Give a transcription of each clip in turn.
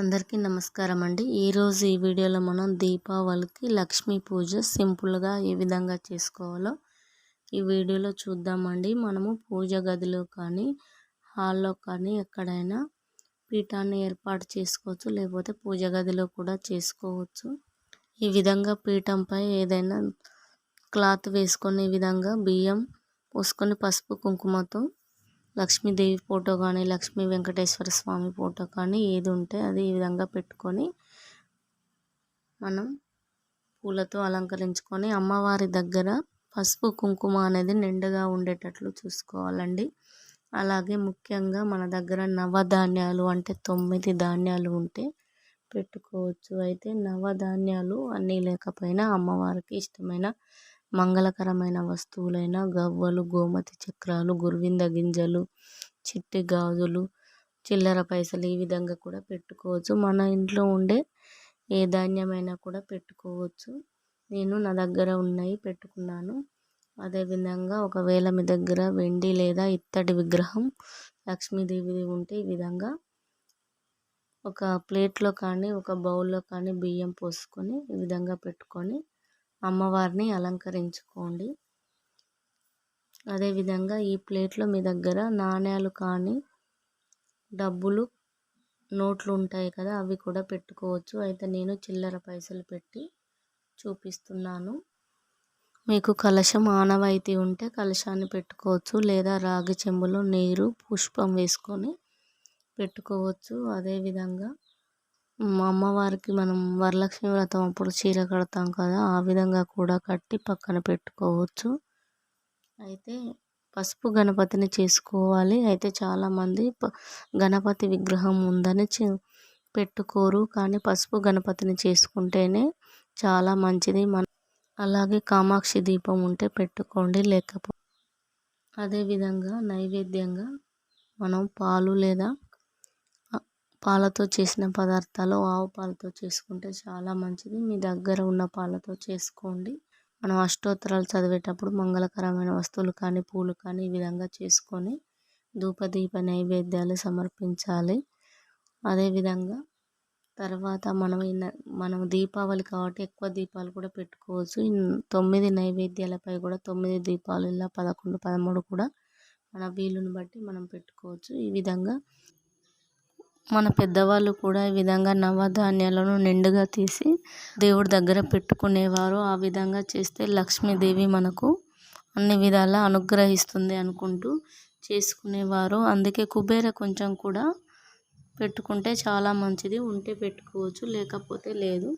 అందరికీ నమస్కారం అండి. ఈరోజు ఈ వీడియోలో మనం దీపావళికి లక్ష్మీ పూజ సింపుల్గా ఏ విధంగా చేసుకోవాలో ఈ వీడియోలో చూద్దామండి మనము పూజ గదిలో కానీ హాల్లో కానీ ఎక్కడైనా పీఠాన్ని ఏర్పాటు చేసుకోవచ్చు లేకపోతే పూజ గదిలో కూడా చేసుకోవచ్చు. ఈ విధంగా పీఠంపై ఏదైనా క్లాత్ వేసుకొని ఈ విధంగా బియ్యం పోసుకొని పసుపు కుంకుమతో లక్ష్మీదేవి ఫోటో కానీ లక్ష్మీ వెంకటేశ్వర స్వామి ఫోటో కానీ ఏది ఉంటే అది ఈ విధంగా పెట్టుకొని మనం పూలతో అలంకరించుకొని అమ్మవారి దగ్గర పసుపు కుంకుమ అనేది నిండుగా ఉండేటట్లు చూసుకోవాలండి. అలాగే ముఖ్యంగా మన దగ్గర నవధాన్యాలు అంటే తొమ్మిది ధాన్యాలు ఉంటే పెట్టుకోవచ్చు. అయితే నవధాన్యాలు అన్నీ లేకపోయినా అమ్మవారికి ఇష్టమైన మంగళకరమైన వస్తువులైన గవ్వలు గోమతి చక్రాలు గుర్వింద గింజలు చిట్టి గాజులు చిల్లర పైసలు ఈ విధంగా కూడా పెట్టుకోవచ్చు. మన ఇంట్లో ఉండే ఏ ధాన్యమైనా కూడా పెట్టుకోవచ్చు. నేను నా దగ్గర ఉన్నాయి పెట్టుకున్నాను. అదేవిధంగా ఒకవేళ మీ దగ్గర వెండి లేదా ఇత్తడి విగ్రహం లక్ష్మీదేవిది ఉంటే ఈ విధంగా ఒక ప్లేట్లో కానీ ఒక బౌల్లో కానీ బియ్యం పోసుకొని ఈ విధంగా పెట్టుకొని అమ్మవారిని అలంకరించుకోండి. అదేవిధంగా ఈ ప్లేట్లో మీ దగ్గర నాణ్యాలు కానీ డబ్బులు నోట్లు ఉంటాయి కదా అవి కూడా పెట్టుకోవచ్చు. అయితే నేను చిల్లర పైసలు పెట్టి చూపిస్తున్నాను. మీకు కలశం ఆనవాయితీ ఉంటే కలశాన్ని పెట్టుకోవచ్చు. లేదా రాగి చెంబులో నీరు పుష్పం వేసుకొని పెట్టుకోవచ్చు. అదేవిధంగా మా అమ్మవారికి మనం వరలక్ష్మి వ్రతం అప్పుడు చీర కడతాం కదా ఆ విధంగా కూడా కట్టి పక్కన పెట్టుకోవచ్చు. అయితే పసుపు గణపతిని చేసుకోవాలి. అయితే చాలామంది గణపతి విగ్రహం ఉందని పెట్టుకోరు. కానీ పసుపు గణపతిని చేసుకుంటేనే చాలా మంచిది. మన అలాగే కామాక్షి దీపం ఉంటే పెట్టుకోండి. లేకపోతే అదేవిధంగా నైవేద్యంగా మనం పాలు లేదా పాలతో చేసిన పదార్థాలు ఆవు పాలతో చేసుకుంటే చాలా మంచిది. మీ దగ్గర ఉన్న పాలతో చేసుకోండి. మనం అష్టోత్తరాలు చదివేటప్పుడు మంగళకరమైన వస్తువులు కానీ పూలు కానీ ఈ విధంగా చేసుకొని ధూపదీప నైవేద్యాలు సమర్పించాలి. అదేవిధంగా తర్వాత మనం మనం దీపావళి కాబట్టి ఎక్కువ దీపాలు కూడా పెట్టుకోవచ్చు. తొమ్మిది నైవేద్యాలపై కూడా తొమ్మిది దీపాలు ఇలా పదకొండు పదమూడు కూడా మన వీలుని బట్టి మనం పెట్టుకోవచ్చు. ఈ విధంగా మన పెద్దవాళ్ళు కూడా ఈ విధంగా నవధాన్యాలను నిండుగా తీసి దేవుడి దగ్గర పెట్టుకునేవారు. ఆ విధంగా చేస్తే లక్ష్మీదేవి మనకు అన్ని విధాలా అనుగ్రహిస్తుంది అనుకుంటూ చేసుకునేవారు. అందుకే కుబేర కొంచెం కూడా పెట్టుకుంటే చాలా మంచిది ఉంటే పెట్టుకోవచ్చు లేకపోతే లేదు.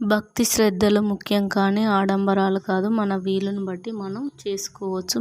భక్తి శ్రద్ధలు ముఖ్యం కానీ ఆడంబరాలు కాదు. మన వీలుని బట్టి మనం చేసుకోవచ్చు.